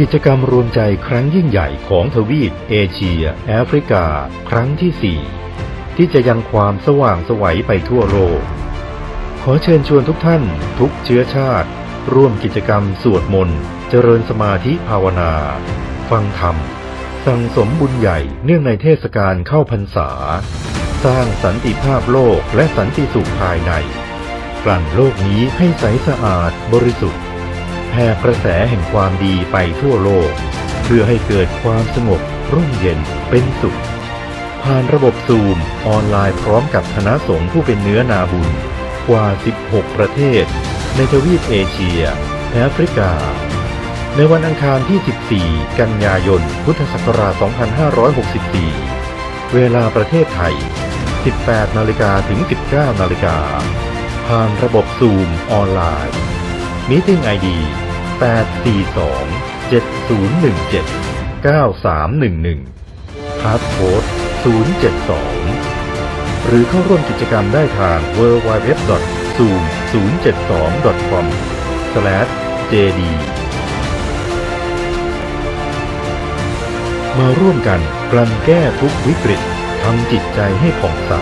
กิจกรรมรวมใจครั้งยิ่งใหญ่ของทวีปเอเชีย แอฟริกา ครั้งที่ 4 ที่จะยังความสว่างสวัยไปทั่วโลก ขอเชิญชวนทุกท่านทุกเชื้อชาติ ร่วมกิจกรรมสวดมนต์ เจริญสมาธิภาวนา ฟังธรรม สั่งสมบุญใหญ่เนื่องในเทศกาลเข้าพรรษา สร้างสันติภาพโลกและสันติสุขภายในกลั่นโลกนี้ให้ใสสะอาดบริสุทธิ์ แผ่กระแสแห่งความดีไปทั่วโลก เพื่อให้เกิดความสงบร่มเย็นเป็นสุข ผ่านระบบซูมออนไลน์พร้อมกับคณะสงฆ์ผู้เป็นเนื้อนาบุญ กว่า 16 ประเทศ ในทวีปเอเชียแอฟริกา ในวันอังคารที่ 14 กันยายน พุทธศักราช 2564 เวลาประเทศไทย 18 นาฬิกาถึง 19 นาฬิกาผ่านระบบซูมออนไลน์ Meeting ID 842 7017 9311 Passport 072 หรือเข้าร่วมกิจกรรมได้ทาง www.zoom072.com/jd มาร่วมกันกลั่นแก้ทุกวิกฤตทำจิตใจให้ผ่องใส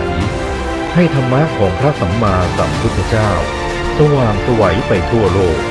ให้ธรรมะของพระสัมมาสัมพุทธเจ้า สว่างสวัยไปทั่วโลก